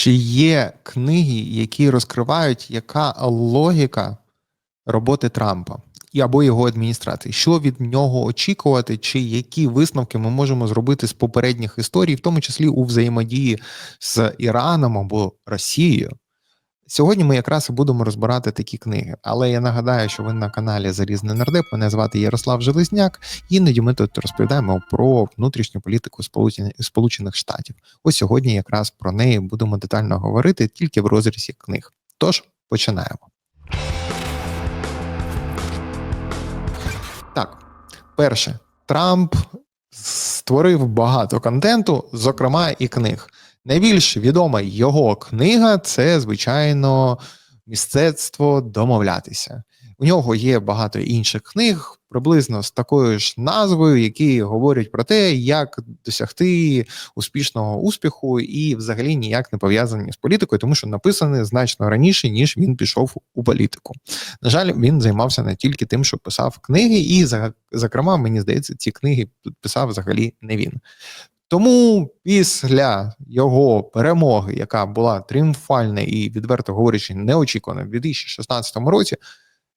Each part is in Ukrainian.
Чи є книги, які розкривають, яка логіка роботи Трампа і або його адміністрації? Що від нього очікувати, чи які висновки ми можемо зробити з попередніх історій, в тому числі у взаємодії з Іраном або Росією? Сьогодні ми якраз і будемо розбирати такі книги. Але я нагадаю, що ви на каналі Залізний Нардеп. Мене звати Ярослав Железняк. Іноді ми тут розповідаємо про внутрішню політику Сполучених Штатів. Ось сьогодні якраз про неї будемо детально говорити тільки в розрізі книг. Тож починаємо. Так, перше, Трамп створив багато контенту, зокрема і книг. Найбільш відома його книга це, звичайно, мистецтво домовлятися. У нього є багато інших книг, приблизно з такою ж назвою, які говорять про те, як досягти успішного успіху, і взагалі ніяк не пов'язані з політикою, тому що написані значно раніше, ніж він пішов у політику. На жаль, він займався не тільки тим, що писав книги, і зокрема, мені здається, ці книги писав взагалі не він. Тому після його перемоги, яка була тріумфальна і, відверто говорячи, неочікувана в 2016 році,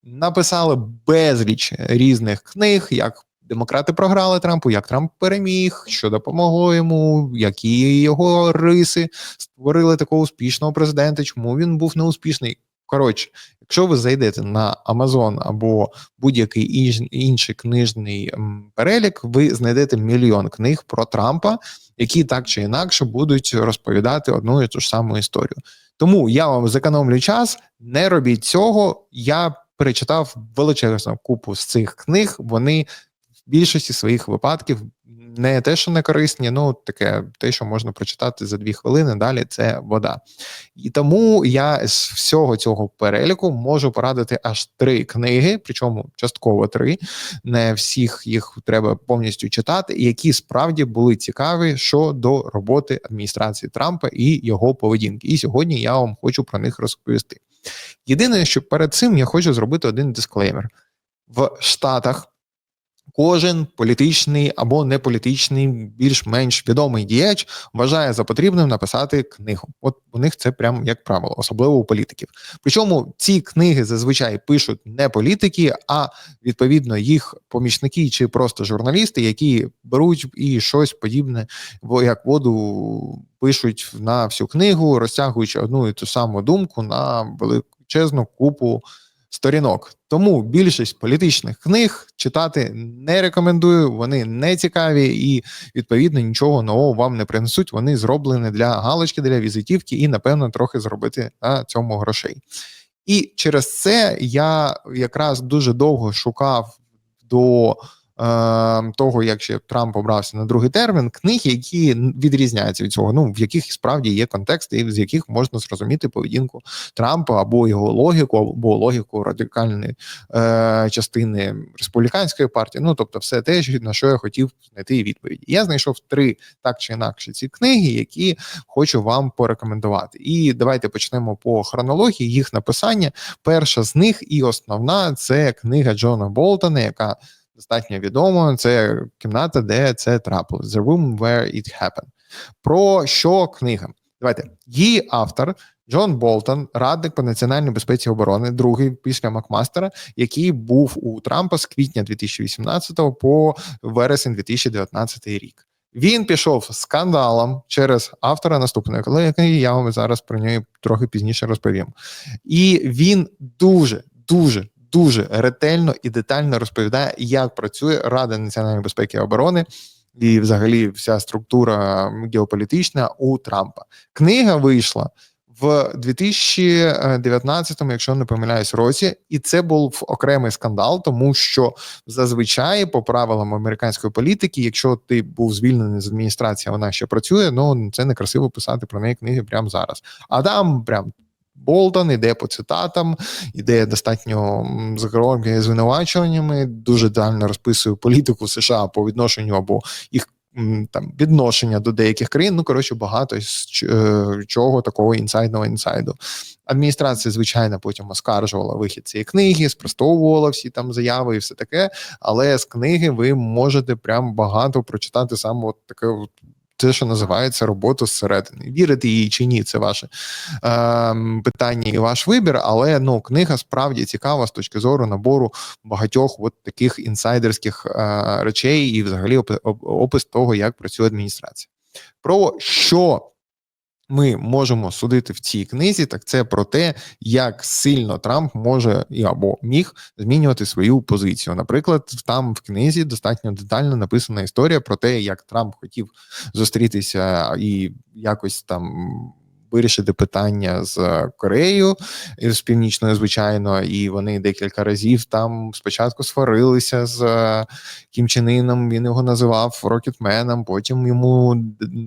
написали безліч різних книг, як демократи програли Трампу, як Трамп переміг, що допомогло йому, які його риси створили такого успішного президента, чому він був неуспішний. Коротше, якщо ви зайдете на Amazon або будь-який інший книжний перелік, ви знайдете мільйон книг про Трампа, які так чи інакше будуть розповідати одну і ту ж саму історію. Тому я вам зекономлю час, не робіть цього. Я перечитав величезну купу з цих книг. Вони більшості своїх випадків не те, що не корисні, ну таке те, що можна прочитати за дві хвилини. Далі це вода. І тому я з всього цього переліку можу порадити аж три книги, причому частково три. Не всіх їх треба повністю читати, які справді були цікаві щодо роботи адміністрації Трампа і його поведінки. І сьогодні я вам хочу про них розповісти. Єдине, що перед цим я хочу зробити один дисклеймер в Штатах. Кожен політичний або неполітичний, більш-менш відомий діяч вважає за потрібним написати книгу. От у них це прям як правило, особливо у політиків. Причому ці книги зазвичай пишуть не політики, а відповідно їх помічники чи просто журналісти, які беруть і щось подібне, як воду пишуть на всю книгу, розтягуючи одну і ту саму думку на величезну купу сторінок. Тому більшість політичних книг читати не рекомендую. Вони не цікаві і відповідно нічого нового вам не принесуть. Вони зроблені для галочки, для візитівки, і напевно трохи зробити на цьому грошей. І через це я якраз дуже довго шукав до. Е, того, як ще Трамп обрався на другий термін, книг, які відрізняються від цього, ну в яких справді є контекст, і з яких можна зрозуміти поведінку Трампа або його логіку, або логіку радикальної е, частини республіканської партії. Ну тобто, все те, на що я хотів знайти відповіді. Я знайшов три так чи інакше ці книги, які хочу вам порекомендувати. І давайте почнемо по хронології їх написання. Перша з них і основна це книга Джона Болтона, яка достатньо відомо. Це кімната, де це трапилось. The room where it happened. Про що книга? Давайте її автор Джон Болтон, радник по національній безпеці оборони, другий після Макмастера, який був у Трампа з квітня 2018 по вересень 2019 рік. Він пішов скандалом через автора наступної колеги. Я вам зараз про неї трохи пізніше розповім. І він дуже, дуже, дуже ретельно і детально розповідає, як працює Рада національної безпеки і оборони. І, взагалі, вся структура геополітична у Трампа. Книга вийшла в 2019, якщо не помиляюсь, році, і це був окремий скандал, тому що зазвичай, по правилам американської політики, якщо ти був звільнений з адміністрації, вона ще працює. Ну це некрасиво писати про неї книги прямо зараз. А там прям Болтон, іде по цитатам, іде достатньо з громкими звинувачуваннями, дуже детально розписує політику США по відношенню або їх там відношення до деяких країн. Ну коротше, багато з е, чого такого інсайдного інсайду. Адміністрація, звичайно, потім оскаржувала вихід цієї книги, спростовувала всі там заяви і все таке. Але з книги ви можете прям багато прочитати саме от таке от те, що називається робота зсередини. Вірити їй чи ні, це ваше е, питання і ваш вибір. Але ну книга справді цікава з точки зору набору багатьох от таких інсайдерських е, речей, і взагалі оп- оп- опис того, як працює адміністрація. Про що ми можемо судити в цій книзі, так це про те, як сильно Трамп може і або міг змінювати свою позицію. Наприклад, там в книзі достатньо детально написана історія про те, як Трамп хотів зустрітися і якось там. Вирішити питання з Кореєю з північною, звичайно, і вони декілька разів там спочатку сварилися з е, Кім Чен Іном, Він його називав Рокетменом, потім йому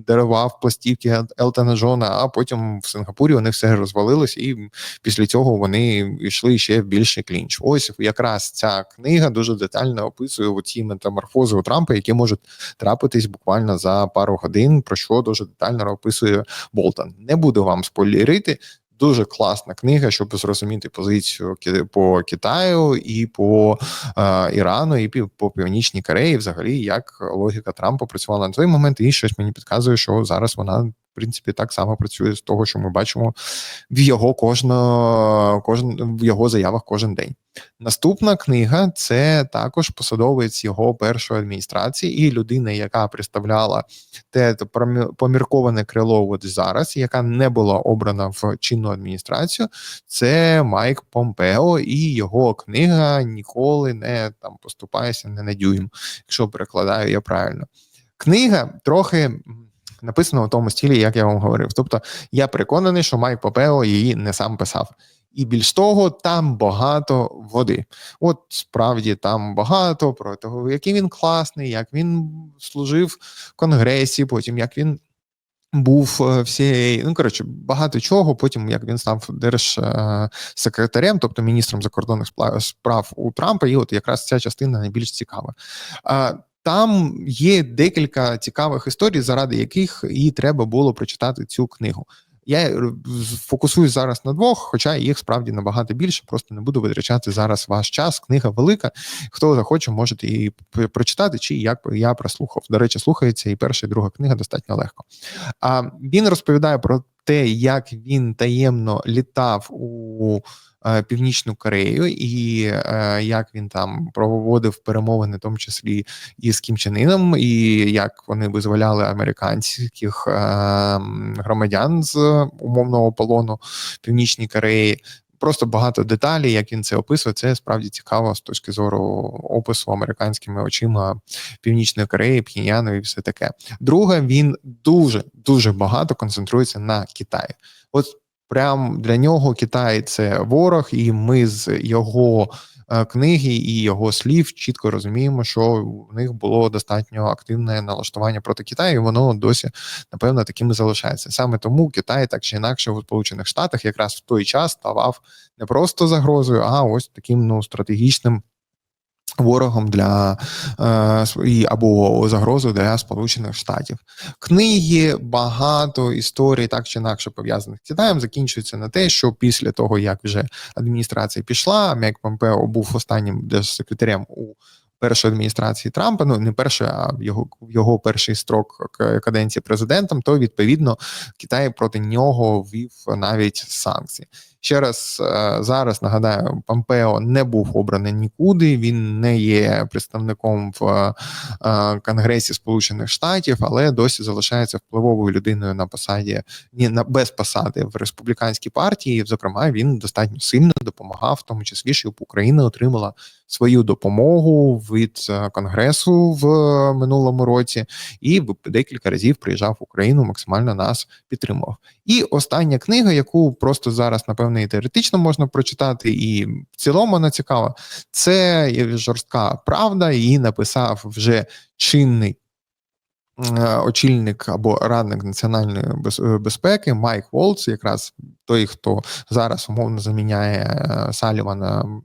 дарував пластівки Ел- Елтона Джона. А потім в Сингапурі вони все розвалилось, і після цього вони йшли ще в більший клінч. Ось якраз ця книга дуже детально описує оці метаморфози у Трампа, які можуть трапитись буквально за пару годин. Про що дуже детально описує Болтон. Не буду вам спойлерити. Дуже класна книга, щоб зрозуміти позицію по Китаю і по е, Ірану, і по Північній Кореї, взагалі, як логіка Трампа працювала на той момент, і щось мені підказує, що зараз вона. Принципі, так само працює з того, що ми бачимо в його кожно, кожен в його заявах кожен день. Наступна книга це також посадовець його першої адміністрації і людина, яка представляла те помірковане крило от зараз, яка не була обрана в чинну адміністрацію. Це Майк Помпео і його книга Ніколи не там поступайся не на дюйм, якщо перекладаю я правильно. Книга трохи м, написана у тому стилі, як я вам говорив. Тобто, я переконаний, що Майк Помпео її не сам писав. І більш того, там багато води. От справді там багато про того, який він класний, як він служив в конгресі, потім як він. Був е, всієї, ну коротше, багато чого. Потім як він став держсекретарем, тобто міністром закордонних справ у Трампа, і от якраз ця частина найбільш цікава. Там є декілька цікавих історій, заради яких і треба було прочитати цю книгу. Я е, фокусуюсь зараз на двох, хоча їх справді набагато більше. Просто не буду витрачати зараз ваш час. Книга велика. Хто захоче, можете її прочитати, чи як я прослухав. До речі, слухається і перша, і друга книга достатньо легко. А він розповідає про те, як він таємно літав у е, Північну Корею, і е, як він там проводив перемовини, в тому числі і з Кім Чен Іном, і як вони визволяли американських е, громадян з умовного полону Північній Кореї. Просто багато деталей, як він це описує, це справді цікаво з точки зору опису американськими очима Північної Кореї, Пхеньяну і все таке. Друге, він дуже дуже багато концентрується на Китаї. От прям для нього Китай це ворог, і ми з його книги і його слів чітко розуміємо, що у них було достатньо активне налаштування проти Китаю, і воно досі напевно таким і залишається. Саме тому Китай так чи інакше у Сполучених Штатах якраз в той час ставав не просто загрозою, а ось таким ну стратегічним. Ворогом для е, або загрозою для Сполучених Штатів книги багато історій, так чи інакше пов'язаних з Китаєм, закінчуються на те, що після того як вже адміністрація пішла, Мек Помпео був останнім держсекретарем у першої адміністрації Трампа. Ну не першої, а його його перший строк каденції президентом. То відповідно Китай проти нього ввів навіть санкції. Ще раз е, зараз нагадаю, Помпео не був обраний нікуди. Він не є представником в е, Конгресі Сполучених Штатів, але досі залишається впливовою людиною на посаді ні на без посади в республіканській партії. Зокрема, він достатньо сильно допомагав, в тому числі, щоб Україна отримала свою допомогу від е, Конгресу в минулому році, і декілька разів приїжджав в Україну, максимально нас підтримував. І остання книга, яку просто зараз, і теоретично можна прочитати, і в цілому вона цікава. Це жорстка правда. Її написав вже чинний е, очільник або радник національної е, безпеки Майк Волц, якраз той, хто зараз умовно заміняє е, Салівана.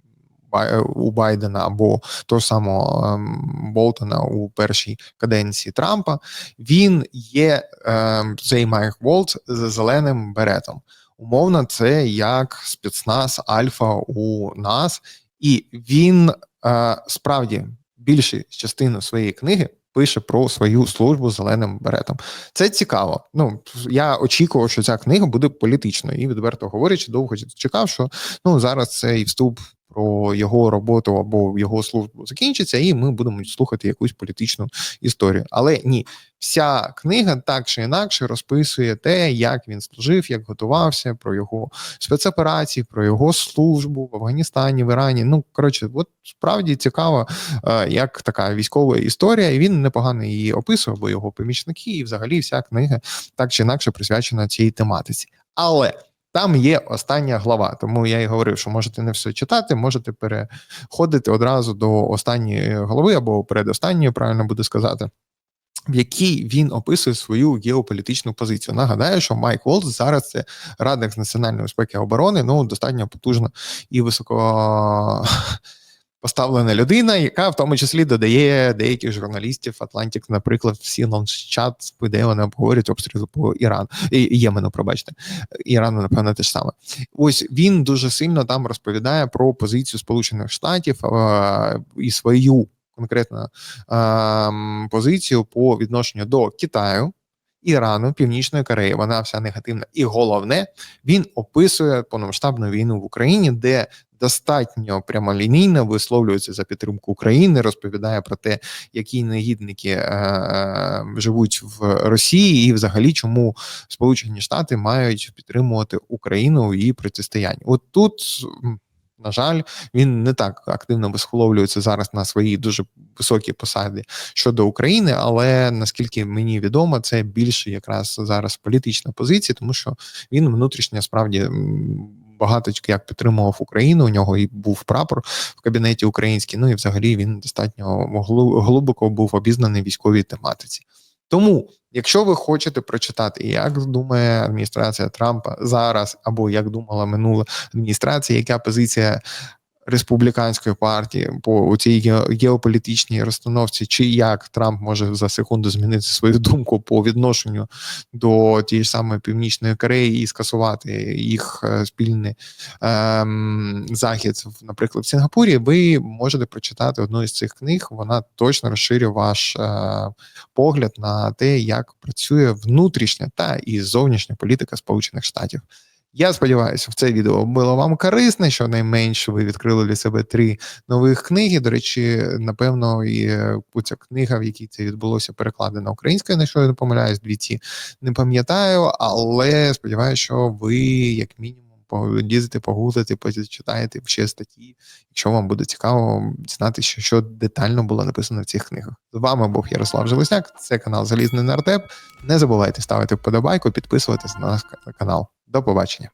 У Байдена або того самого ем, Болтона у першій каденції Трампа, він є ем, цей Майк Волт з зеленим беретом. Умовно, це як спецназ Альфа у нас, і він е, справді більшу частину своєї книги пише про свою службу зеленим беретом. Це цікаво. Ну я очікував, що ця книга буде політичною, і відверто говорячи, довго чекав, що ну зараз цей вступ про його роботу або його службу закінчиться, і ми будемо слухати якусь політичну історію. Але ні, вся книга так чи інакше розписує те, як він служив, як готувався, про його спецоперації, про його службу в Афганістані, в Ірані. Ну коротше, от справді цікаво, е, як така військова історія, і він непогано її описує, бо його помічники, і взагалі вся книга так чи інакше присвячена цій тематиці. Але там є остання глава, тому я і говорив, що можете не все читати, можете переходити одразу до останньої голови або передостанньої, правильно буде сказати. В якій він описує свою геополітичну позицію. Нагадаю, що Майк Волц зараз це радник з національної безпеки і оборони, ну достатньо потужна і високо поставлена людина, яка в тому числі додає деяких журналістів Атлантик, наприклад, в Сінон чат, де вони обговорюють обстріли по Ірану і Ємену, пробачте, Ірану, напевно, те ж саме. Ось він дуже сильно там розповідає про позицію Сполучених Штатів і свою конкретно е, позицію по відношенню до Китаю. Ірану, Північної Кореї, вона вся негативна. І головне, він описує повномасштабну війну в Україні, де достатньо прямолінійно висловлюється за підтримку України, розповідає про те, які негідники е, е, живуть в Росії, і взагалі чому Сполучені Штати мають підтримувати Україну в її протистоянні. От тут. На жаль, він не так активно висловлюється зараз на своїй дуже високій посаді щодо України, але наскільки мені відомо, це більше якраз зараз політична позиція, тому що він внутрішньо справді багато як підтримував Україну. У нього і був прапор в кабінеті український. Ну і взагалі він достатньо глибоко був обізнаний військовій тематиці. Тому, якщо ви хочете прочитати, як думає адміністрація Трампа зараз, або як думала минула адміністрація, яка позиція республіканської партії по цій геополітичній розстановці, чи як Трамп може за секунду змінити свою думку по відношенню до тієї ж самої північної Кореї і скасувати їх е, спільний ем, захід, наприклад, в Сінгапурі, ви можете прочитати одну із цих книг. Вона точно розширює ваш е, погляд на те, як працює внутрішня та і зовнішня політика Сполучених Штатів. Я сподіваюся, в це відео було вам корисне. Щонайменше ви відкрили для себе три нових книги. До речі, напевно, і е, ця книга, в якій це відбулося, перекладена українською, на що я не помиляюсь, дві ці не пам'ятаю, але сподіваюся, що ви, як мінімум, полізете, погуглити, почитаєте ще статті, якщо вам буде цікаво знати, що що детально було написано в цих книгах. З вами був Ярослав Железняк, це канал Залізний Нартеп. Не забувайте ставити вподобайку, підписуватися на наш канал. До побачення.